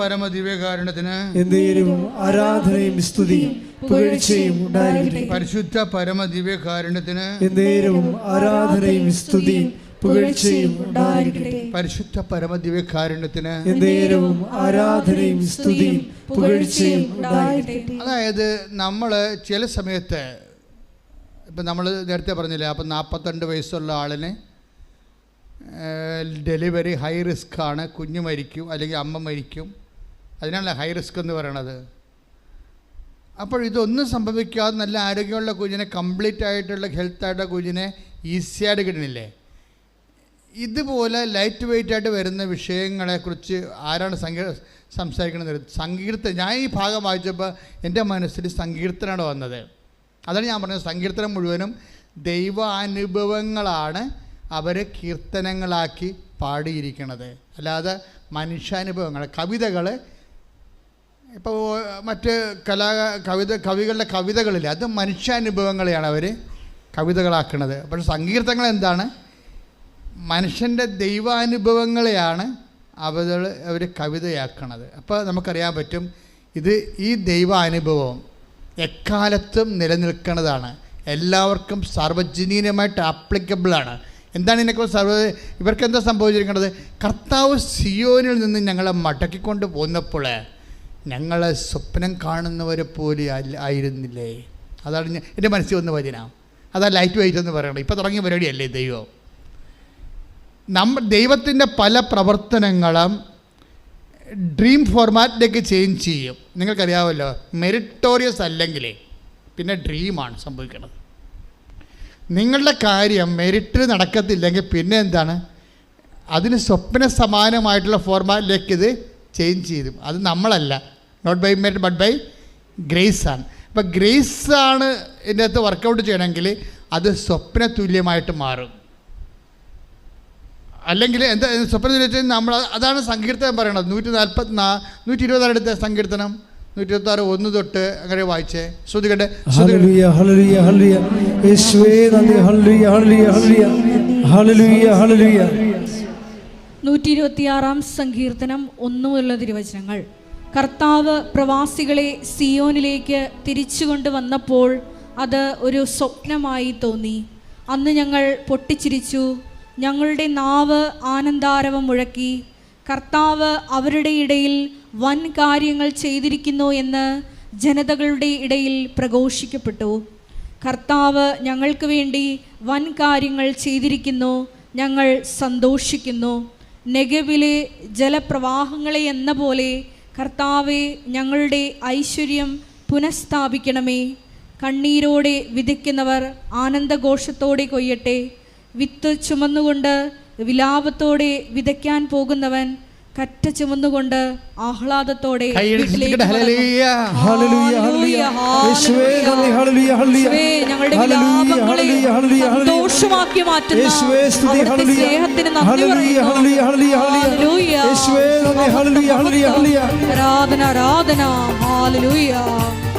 പരമ ദിവ്യകാരണത്തിന് എന്തേരും ആരാധനയും സ്തുതിയും പുകഴ്ചയും ഉണ്ടായിരിക്കട്ടെ. പരിശുദ്ധ പരമ ദിവ്യകാരണത്തിന് എന്തേരും ആരാധനയും സ്തുതിയും പുകഴ്ചയും ഉണ്ടായിരിക്കട്ടെ. പരിശുദ്ധ പരമ ദിവ്യകാരണത്തിന് എന്തേരവും ആരാധനയും സ്തുതിയും പുകഴ്ചയും ഉണ്ടായിരിക്കട്ടെ. അതായത് നമ്മൾ ചില സമയത്ത് ഇപ്പം നമ്മൾ നേരത്തെ പറഞ്ഞില്ലേ അപ്പം നാൽപ്പത്തണ്ട് വയസ്സുള്ള ആളിന് ഡെലിവറി ഹൈ റിസ്ക് ആണ് കുഞ്ഞ് മരിക്കും അല്ലെങ്കിൽ അമ്മ മരിക്കും. അതിനാണല്ലോ ഹൈ റിസ്ക് എന്ന് പറയണത്. അപ്പോൾ ഇതൊന്നും സംഭവിക്കാതെ നല്ല ആരോഗ്യമുള്ള കുഞ്ഞിനെ കംപ്ലീറ്റ് ആയിട്ടുള്ള ഹെൽത്ത് ആയിട്ടുള്ള കുഞ്ഞിനെ ഈസിയായിട്ട് കിട്ടണില്ലേ? ഇതുപോലെ ലൈറ്റ് വെയിറ്റ് ആയിട്ട് വരുന്ന വിഷയങ്ങളെക്കുറിച്ച് ആരാണ് സംഗീ സംസാരിക്കുന്നത് സങ്കീർത്തനം ഞാൻ ഈ ഭാഗം വായിച്ചപ്പോൾ എന്റെ മനസ്സിൽ സങ്കീർത്തനമാണ് വന്നത്. അതാണ് ഞാൻ പറഞ്ഞത്. സങ്കീർത്തനം മുഴുവനും ദൈവാനുഭവങ്ങളാണ് അവർ കീർത്തനങ്ങളാക്കി പാടിയിരിക്കണത്. അല്ലാതെ മനുഷ്യാനുഭവങ്ങൾ കവിതകൾ ഇപ്പോൾ മറ്റ് കലാ കവിത കവികളുടെ കവിതകളിൽ അത് മനുഷ്യാനുഭവങ്ങളെയാണ് അവർ കവിതകളാക്കുന്നത് പക്ഷെ സങ്കീർത്തങ്ങൾ എന്താണ്? മനുഷ്യന്റെ ദൈവാനുഭവങ്ങളെയാണ് അവർ അവർ കവിതയാക്കുന്നത് അപ്പോൾ നമുക്കറിയാൻ പറ്റും ഇത് ഈ ദൈവാനുഭവം എക്കാലത്തും നിലനിൽക്കുന്നതാണ് എല്ലാവർക്കും സാർവജനീനമായിട്ട് ആപ്ലിക്കബിളാണ് എന്താണ് ഇതിനൊക്കെ സർവ ഇവർക്ക് എന്താ സംഭവിച്ചിരിക്കുന്നത് കർത്താവ് സിയോനിൽ നിന്ന് ഞങ്ങളെ മടക്കിക്കൊണ്ട് പോന്നപ്പോൾ ഞങ്ങളെ സ്വപ്നം കാണുന്നവരെ പോലെ ആയിരുന്നില്ലേ? അതാണ് എന്റെ മനസ്സിൽ വന്ന വചന. അതാ ലൈറ്റ് വെയിറ്റ് എന്ന് പറയണം ഇപ്പോൾ തുടങ്ങിയ പരിപാടിയല്ലേ ദൈവം? നമ്മ ദൈവത്തിന്റെ പല പ്രവർത്തനങ്ങളും ഡ്രീം ഫോർമാറ്റിലേക്ക് ചേഞ്ച് ചെയ്യും. നിങ്ങൾക്കറിയാമല്ലോ മെറിറ്റോറിയസ് അല്ലെങ്കിൽ പിന്നെ ഡ്രീമാണ് സംഭവിക്കുന്നത് നിങ്ങളുടെ കാര്യം മെറിറ്റിൽ നടക്കത്തില്ലെങ്കിൽ പിന്നെ എന്താണ്? അതിന് സ്വപ്ന സമാനമായിട്ടുള്ള ഫോർമാറ്റിലേക്ക് ഇത് ചേഞ്ച് ചെയ്തു അത് നമ്മളല്ല. Not by merit but by grace ആണ്. അപ്പം ഗ്രേസ് ആണ് ഇതിന്റെ അകത്ത് വർക്കൗട്ട് ചെയ്യണമെങ്കിൽ അത് സ്വപ്ന തുല്യമായിട്ട് മാറും. അല്ലെങ്കിൽ എന്താ സ്വപ്നം വെച്ചാൽ നമ്മൾ അതാണ് സങ്കീർത്തനം പറയണത്. നൂറ്റി നാൽപ്പത്തി നാ നൂറ്റി ഇരുപതാറടുത്ത സങ്കീർത്തനം. നൂറ്റി ഇരുപത്തി ആറ് ഒന്ന് തൊട്ട് അങ്ങനെ വായിച്ചേ. ശ്രുതികട്ടെ? നൂറ്റി ഇരുപത്തി ആറാം സങ്കീർത്തനം ഒന്നു മുതലുള്ള തിരുവചനങ്ങൾ. കർത്താവ് പ്രവാസികളെ സിയോനിലേക്ക് തിരിച്ചു കൊണ്ടുവന്നപ്പോൾ അത് ഒരു സ്വപ്നമായി തോന്നി. അന്ന് ഞങ്ങൾ പൊട്ടിച്ചിരിച്ചു. ഞങ്ങളുടെ നാവ് ആനന്ദാരവം മുഴക്കി. കർത്താവ് അവരുടെ ഇടയിൽ വൻ കാര്യങ്ങൾ ചെയ്തിരിക്കുന്നു എന്ന് ജനതകളുടെ ഇടയിൽ പ്രഘോഷിക്കപ്പെട്ടു. കർത്താവ് ഞങ്ങൾക്ക് വേണ്ടി വൻ കാര്യങ്ങൾ ചെയ്തിരിക്കുന്നു. ഞങ്ങൾ സന്തോഷിക്കുന്നു. നെഗവിലെ ജലപ്രവാഹങ്ങളെ എന്ന പോലെ കർത്താവെ ഞങ്ങളുടെ ഐശ്വര്യം പുനഃസ്ഥാപിക്കണമേ. കണ്ണീരോടെ വിതയ്ക്കുന്നവർ ആനന്ദഘോഷത്തോടെ കൊയ്യട്ടെ. വിത്ത് ചുമന്നുകൊണ്ട് വിലാപത്തോടെ വിതയ്ക്കാൻ പോകുന്നവൻ കറ്റ ചുമന്നുകൊണ്ട് ആഹ്ലാദത്തോടെ സന്തോഷമാക്കി മാറ്റുന്ന സ്നേഹത്തിന് ആരാധന പറയുന്നു.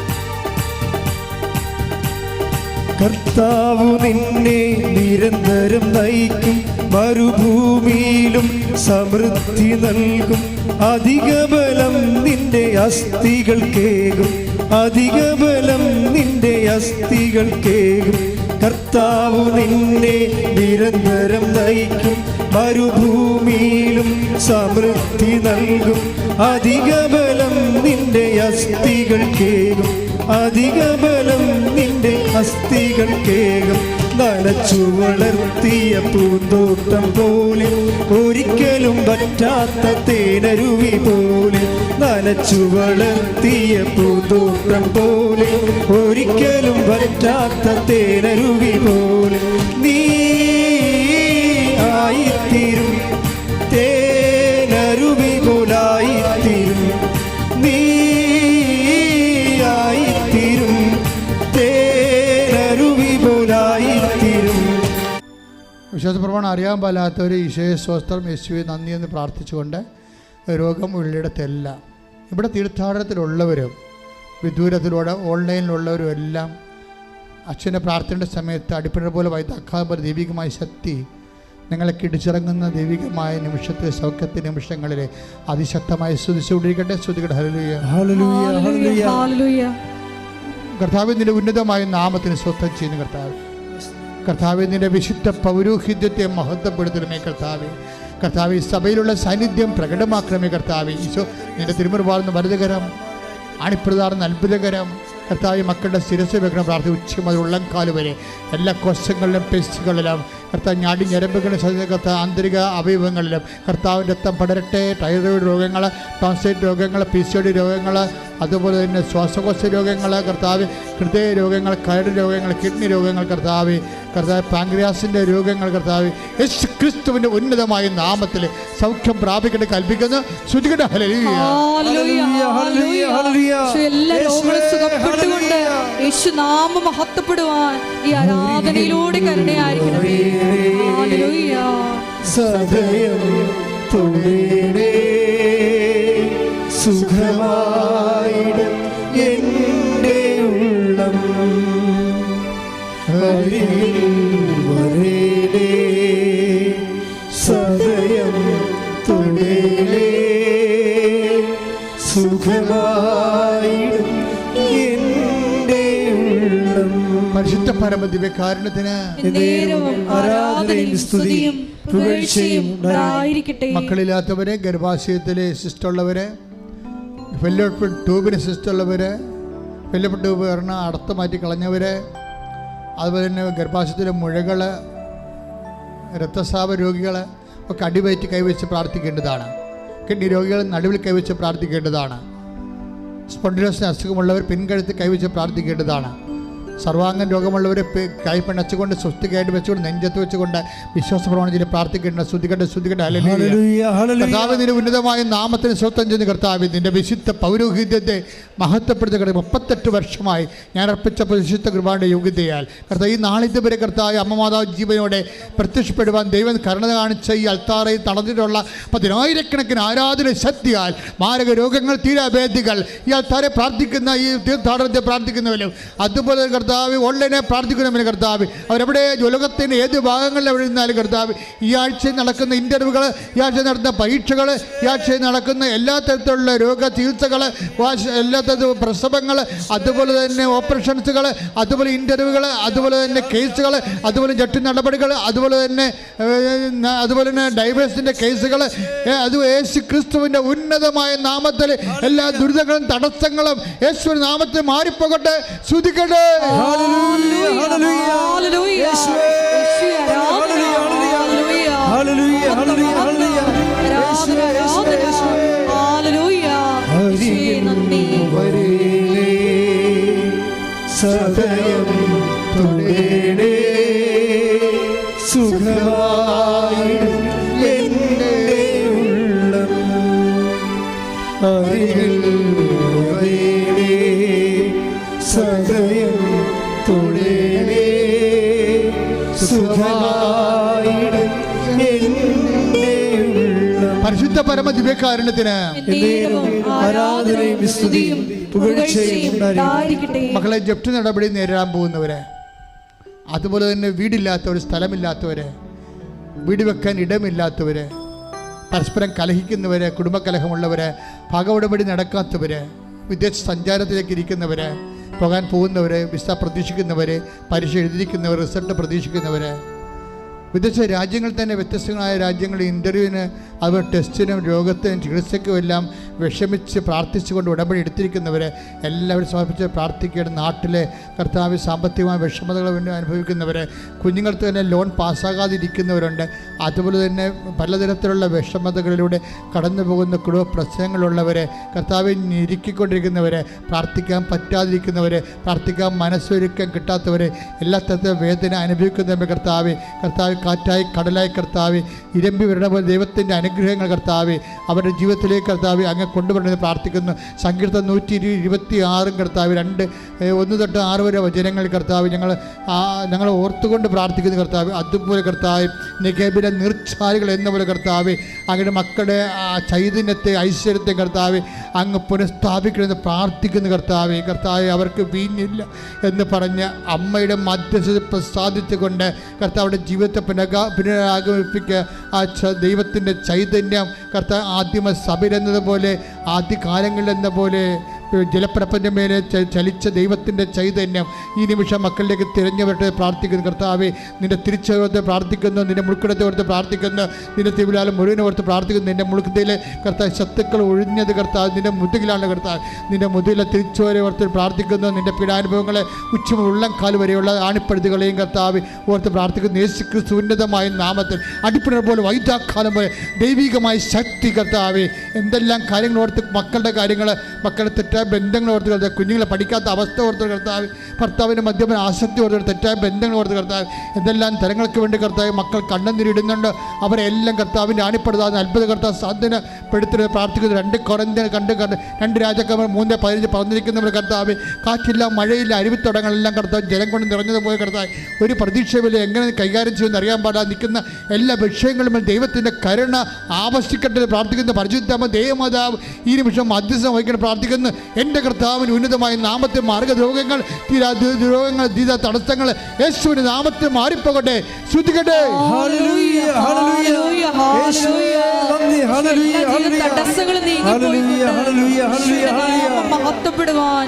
കർത്താവ് നിന്നെ നിരന്തരം നയിക്കും. മരുഭൂമിയിലും സമൃദ്ധി നൽകും. അധിക ബലം നിന്റെ അസ്ഥികൾക്കേകും. അധിക ബലം നിന്റെ അസ്ഥികൾ കേകും കർത്താവ് നിന്നെ നിരന്തരം നയിക്കും. മരുഭൂമിയിലും സമൃദ്ധി നൽകും. അധിക ബലം നിന്റെ അസ്ഥികൾക്കേകും. അധിക ബലം നിന്റെ അസ്ഥികൾക്കേകും നനച്ചു വളർത്തിയ പൂന്തോട്ടം പോലെ ഒരിക്കലും പറ്റാത്ത തേനരുവി പോലെ നനച്ചു വളർത്തിയ പൂന്തോട്ടം പോലെ ഒരിക്കലും പറ്റാത്ത തേനരുവി പോലെ വിശ്വാസപ്രമാണം അറിയാൻ പാലാത്തവർ ഈശോയെ സ്വസ്ത്രം യേശുവെ നന്ദി എന്ന് പ്രാർത്ഥിച്ചുകൊണ്ട് രോഗം ഉള്ളിടത്തെല്ലാം ഇവിടെ തീർത്ഥാടനത്തിലുള്ളവരും വിദൂരത്തിലൂടെ ഓൺലൈനിലുള്ളവരും എല്ലാം അച്ഛന്റെ പ്രാർത്ഥനയുടെ സമയത്ത് അടിപ്പഴ പോലെ വൈദ്യാഘാതം പോലെ ദൈവികമായ ശക്തി നിങ്ങളെ കിടിച്ചിറങ്ങുന്ന ദൈവികമായ നിമിഷത്തെ സൗഖ്യത്തെ നിമിഷങ്ങളിൽ അതിശക്തമായി സ്തുതിച്ചുകൊണ്ടിരിക്കട്ടെ സ്തുതിക്കട്ടെ. ഹല്ലേലൂയ. Hallelujah hallelujah. ഹാലലൂയ കർത്താവിന്റെ ഉന്നതമായ നാമത്തിന് സ്വസ്ഥം ചെയ്യുന്ന കർത്താവ്. കർത്താവ് നിന്റെ വിശുദ്ധ പൗരോഹിത്യത്തെ മഹത്വപ്പെടുത്തണമേ കർത്താവ്. കർത്താവ് സഭയിലുള്ള സാന്നിധ്യം പ്രകടമാക്കണമേ കർത്താവ്. ഈശോ നിന്റെ തിരുമുറുപാടുന്ന വലുതകരം അണിപ്രധാർന്ന് അത്ഭുതകരം. കർത്താവ് മക്കളുടെ ശിരസ് വെക്കണം പ്രാർത്ഥന ഉച്ച മുതൽ ഉള്ളംകാൽ വരെ എല്ലാ കോശങ്ങളിലും പെസ്റ്റുകളിലും കർത്താവ് ഞാടി ഞരമ്പുകളുടെ കർത്താവ് ആന്തരിക അവയവങ്ങളിലും കർത്താവിന്റെ രക്തം പടരട്ടെ ടൈറോയിഡ് രോഗങ്ങൾ ടോൺസൈറ്റ് രോഗങ്ങൾ പി സി ഡി രോഗങ്ങൾ അതുപോലെ തന്നെ ശ്വാസകോശ രോഗങ്ങൾ കർത്താവ് ഹൃദയ രോഗങ്ങൾ കരട് രോഗങ്ങൾ കിഡ്നി രോഗങ്ങൾ കർത്താവ് കർത്താവ് പാങ്ക്രിയാസിന്റെ രോഗങ്ങൾ കർത്താവ് യേശു ക്രിസ്തുവിന്റെ ഉന്നതമായ നാമത്തിൽ സൗഖ്യം പ്രാപിക്കട്ടെ കൽപ്പിക്കുന്നു. യേശു എല്ലാ രോഗങ്ങളും സുഖപ്പെട്ടുകൊണ്ട് യേശു നാമം മഹത്വപ്പെടുവാൻ ഈ ആരാധനയിലൂടെ കരുണയായിരിക്കണമേ. ഹല്ലേലൂയ. സദയം തൊഴിലേ സുഖമായിടും. പരിശുദ്ധ പരമ ദിവ്യകാരണത്തിന് നേരവും ആരാധനയും സ്തുതിയും പുകഴ്ചയും ഉണ്ടായിരിക്കട്ടെ. മക്കളില്ലാത്തവരെ ഗർഭാശയത്തിലെ സിസ്റ്റുള്ളവരെ ഫെല്ലോപ്പിഡ് ട്യൂബിന് സിസ്റ്റുള്ളവർ ഫെല്ലോപ്പിഡ് ട്യൂബ് പറഞ്ഞാൽ അടത്ത് മാറ്റി കളഞ്ഞവർ അതുപോലെ തന്നെ ഗർഭാശയത്തിലെ മുഴകൾ രക്തസ്രാവ രോഗികൾ ഒക്കെ അടിവയറ്റി കൈവച്ച് പ്രാർത്ഥിക്കേണ്ടതാണ്. കിഡ്നി രോഗികൾ നടുവിൽ കൈവച്ച് പ്രാർത്ഥിക്കേണ്ടതാണ്. സ്പോണ്ടിലോസിന് അസുഖമുള്ളവർ പിൻകഴുത്ത് കൈവച്ച് പ്രാർത്ഥിക്കേണ്ടതാണ്. സർവാംഗം രോഗമുള്ളവരെ കൈ പിണച്ചുകൊണ്ട് സ്വസ്തികയായിട്ട് വെച്ചുകൊണ്ട് നെഞ്ചത്ത് വെച്ചുകൊണ്ട് വിശ്വാസ പ്രവണതയിൽ പ്രാർത്ഥിക്കേണ്ട. ഹല്ലേലൂയ. ഹല്ലേലൂയ കർത്താവ് നിന്റെ ഉന്നതമായ നാമത്തിന് സ്വത്തം ചെയ്യുന്ന കർത്താവ് നിന്റെ വിശുദ്ധ പൗരോഹിത്യത്തെ മഹത്വപ്പെടുത്തുക മുപ്പത്തെട്ട് വർഷമായി ഞാൻ അർപ്പിച്ച വിശുദ്ധ കൃപാന്റെ യോഗ്യതയാൽ. കർത്താവ് ഈ നാളിത് വരെ കർത്താവ് അമ്മ മാതാവ് ജീവനോടെ പ്രത്യക്ഷപ്പെടുവാൻ ദൈവം കരുണ കാണിച്ച ഈ അൽത്താറയിൽ നടന്നിട്ടുള്ള പതിനായിരക്കണക്കിന് ആരാധന ശക്തിയാൽ മാരക രോഗങ്ങൾ തീരാഭേദികൾ ഈ അൽത്താറെ പ്രാർത്ഥിക്കുന്ന ഈ തീർത്ഥാടനത്തെ പ്രാർത്ഥിക്കുന്നവരും അതുപോലെ തന്നെ കർത്താവ് ഓൺലൈനെ പ്രാർത്ഥിക്കുന്നവന് കർത്താവ്. അവരെവിടെ? ലോകത്തിന്റെ ഏത് ഭാഗങ്ങളിൽ എവിടെ നിന്നാലും കർത്താവ് ഈ ആഴ്ച നടക്കുന്ന ഇന്റർവ്യൂകൾ ഈ ആഴ്ച നടത്തുന്ന പരീക്ഷകൾ ഈ ആഴ്ച നടക്കുന്ന എല്ലാ തരത്തിലുള്ള രോഗ ചികിത്സകൾ എല്ലാ തരത്തിലും പ്രസവങ്ങൾ അതുപോലെ തന്നെ ഓപ്പറേഷൻസുകൾ അതുപോലെ ഇന്റർവ്യൂകൾ അതുപോലെ തന്നെ കേസുകൾ അതുപോലെ ജട്ടി നടപടികൾ അതുപോലെ തന്നെ അതുപോലെ തന്നെ ഡൈവേഴ്സിന്റെ കേസുകൾ അത് യേശു ക്രിസ്തുവിന്റെ ഉന്നതമായ നാമത്തിൽ എല്ലാ ദുരിതങ്ങളും തടസ്സങ്ങളും യേശു നാമത്തിൽ മാറിപ്പോകട്ടെ. ശ്രുതിക്കട്ടെ. ഹല്ലേലൂയ പരിശുദ്ധ പരമ ഉണ്ടായിരിക്കട്ടെ. മക്കളെ ജപ്തി നടപടി നേരിടാൻ പോകുന്നവരെ അതുപോലെ തന്നെ വീടില്ലാത്തവർ സ്ഥലമില്ലാത്തവര് വീട് വെക്കാൻ ഇടമില്ലാത്തവര് പരസ്പരം കലഹിക്കുന്നവര് കുടുംബകലഹമുള്ളവര് ഉടമ്പടി നടക്കാത്തവര് വിദേശ സഞ്ചാരത്തിലേക്ക് ഇരിക്കുന്നവര് പോകാൻ പോകുന്നവര് വിസ പ്രതീക്ഷിക്കുന്നവര് പരീക്ഷ എഴുതിയിരിക്കുന്നവർ റിസൾട്ട് പ്രതീക്ഷിക്കുന്നവര് വിദേശ രാജ്യങ്ങളിൽ തന്നെ വ്യത്യസ്തങ്ങളായ രാജ്യങ്ങളിൽ ഇന്റർവ്യൂവിന് അവർ ടെസ്റ്റിനും രോഗത്തിനും ചികിത്സയ്ക്കും എല്ലാം വിഷമിച്ച് പ്രാർത്ഥിച്ചുകൊണ്ട് ഉടമ്പടി എടുത്തിരിക്കുന്നവരെ എല്ലാവരും സമർപ്പിച്ച് പ്രാർത്ഥിക്കേണ്ട നാട്ടിലെ കർത്താവ് സാമ്പത്തികമായ വിഷമതകൾ അനുഭവിക്കുന്നവരെ കുഞ്ഞുങ്ങൾക്ക് തന്നെ ലോൺ പാസ്സാകാതിരിക്കുന്നവരുണ്ട്. അതുപോലെ തന്നെ പലതരത്തിലുള്ള വിഷമതകളിലൂടെ കടന്നു പോകുന്ന കുടുംബ പ്രശ്നങ്ങളുള്ളവരെ കർത്താവ് ഞെരുക്കിക്കൊണ്ടിരിക്കുന്നവരെ പ്രാർത്ഥിക്കാൻ പറ്റാതിരിക്കുന്നവരെ പ്രാർത്ഥിക്കാൻ മനസ്സൊരുക്കം കിട്ടാത്തവരെ എല്ലാ തരത്തിലും വേദന അനുഭവിക്കുന്നവരെ കർത്താവ് കർത്താവ് കാറ്റായി കടലായി കർത്താവ് ഇരമ്പി വരണ പോലെ ദൈവത്തിന്റെ അനുഗ്രഹങ്ങൾ കർത്താവ് അവരുടെ ജീവിതത്തിലേക്ക് കർത്താവ് അങ്ങ് കൊണ്ടുവരണമെന്ന് പ്രാർത്ഥിക്കുന്നു. സങ്കീർത്തം നൂറ്റി ഇരു ഇരുപത്തി ആറും കർത്താവ് രണ്ട് ഒന്ന് തൊട്ട് ആറ് വരെ വചനങ്ങൾ കർത്താവ് ഞങ്ങൾ ഞങ്ങൾ ഓർത്തുകൊണ്ട് പ്രാർത്ഥിക്കുന്ന കർത്താവ് അതുപോലെ കർത്താവ് നികേബിലെ നിർച്ചാലുകൾ എന്ന പോലെ കർത്താവ് അങ്ങയുടെ മക്കളുടെ ആ ചൈതന്യത്തെ ഐശ്വര്യത്തെ കർത്താവ് അങ്ങ് പുനഃസ്ഥാപിക്കണമെന്ന് പ്രാർത്ഥിക്കുന്ന കർത്താവ് കർത്താവ് അവർക്ക് വീഞ്ഞില്ല എന്ന് പറഞ്ഞ് അമ്മയുടെ മധ്യസ്ഥത പ്രസാദിച്ചുകൊണ്ട് കർത്താവിടെ ജീവിതത്തെ പുനഃ പുനരാഗമിപ്പിക്കുക. ആ ദൈവത്തിന്റെ ചൈതന്യം കർത്താവ് ആദ്യമ സഭയിലെന്നതുപോലെ ആദ്യകാലങ്ങളിലെന്ന പോലെ ജലപ്രപഞ്ചം മേലെ ചലിച്ച ദൈവത്തിന്റെ ചൈതന്യം ഈ നിമിഷം മക്കളിലേക്ക് തിരഞ്ഞവരുടെ പ്രാർത്ഥിക്കുന്നു. കർത്താവെ നിന്റെ തിരിച്ചറിവത്തെ പ്രാർത്ഥിക്കുന്നു നിന്റെ മുഴുക്കിടത്തെ ഓർത്ത് പ്രാർത്ഥിക്കുന്നു നിന്റെ തിരുവിലാലും മുഴുവനെ ഓർത്ത് പ്രാർത്ഥിക്കുന്നു. നിന്റെ മുഴുക്കത്തിലെ കർത്താവ് ശത്രുക്കൾ ഒഴിഞ്ഞത് കർത്താവ് നിന്റെ മുതുകിലാണ് കർത്താവ്. നിന്റെ മുതുകിലെ തിരിച്ചവരെ ഓർത്ത് പ്രാർത്ഥിക്കുന്നു നിന്റെ പീഡാനുഭവങ്ങളെ ഉച്ച ഉള്ളംകാൽ വരെയുള്ള ആണിപ്പഴുതുകളെയും കർത്താവ് ഓർത്ത് പ്രാർത്ഥിക്കുന്നു. യേശു ക്രിസ്തു ഉന്നതമായ നാമത്തിൽ അടിപ്പിണർ പോലെ വൈദ്യാക്കാലം പോലെ ദൈവികമായ ശക്തി കർത്താവെ. എന്തെല്ലാം കാര്യങ്ങൾ ഓർത്ത് മക്കളുടെ കാര്യങ്ങൾ മക്കളുടെ തെറ്റായ ബന്ധങ്ങൾ ഓർത്ത് കർത്താവ് കുഞ്ഞുങ്ങളെ പഠിക്കാത്ത അവസ്ഥ ഓർത്ത് കർത്താവ് ഭർത്താവിന്റെ മദ്യപന ആസക്തി ഓർത്ത് തെറ്റായ ബന്ധങ്ങൾ ഓർത്ത് കർത്താവ് എന്തെല്ലാം തരങ്ങൾക്ക് വേണ്ടി കർത്താവ് മക്കൾ കണ്ണുനിരിടുന്നുണ്ട് അവരെല്ലാം കർത്താവിന്റെ ആണിപ്പെടുത്താതെ അത്ഭുത കർത്താവ് സാധ്യതപ്പെടുത്തി പ്രാർത്ഥിക്കുന്നത് രണ്ട് കുറഞ്ഞ കണ്ട് കണ്ട് രണ്ട് രാജാക്കന്മാർ മൂന്ന് പതിനഞ്ച് പറഞ്ഞിരിക്കുന്നവർ കർത്താവ് കാറ്റില്ല മഴയില്ല അരുവിത്തടങ്ങളെല്ലാം കർത്താവ് ജലം കൊണ്ട് നിറഞ്ഞതുപോലെ കർത്താവ് ഒരു പ്രതീക്ഷയില്ല എങ്ങനെ കൈകാര്യം ചെയ്യുമെന്ന് അറിയാൻ പാടാതെ നിൽക്കുന്ന എല്ലാ വിഷയങ്ങളും ദൈവത്തിന്റെ കരുണ ആവശ്യിക്കട്ടെ പ്രാർത്ഥിക്കുന്ന. പരിശുദ്ധമ ദൈവമാതാവ് ഈ നിമിഷം മധ്യസ്ഥം വഹിക്കണം പ്രാർത്ഥിക്കുന്നു. എന്റെ കർത്താവിന് ഉന്നതമായ നാമത്തെ മാർഗരോഗങ്ങൾ തീരാ ദു- രോഗങ്ങൾ തീരാ തടസ്സങ്ങൾ യേശുവിന്റെ നാമത്തെ മാറിപ്പോകട്ടെ. ശ്രുതിക്കട്ടെ ഹല്ലേലൂയ ഹല്ലേലൂയ യേശുവേ നന്ദി ഹല്ലേലൂയ. Hallelujah hallelujah. പോയിക്കൊണ്ട് ഹല്ലേലൂയ ഹല്ലേലൂയ യേശുവിന്റെ നാമം മഹത്വപ്പെടുവാൻ.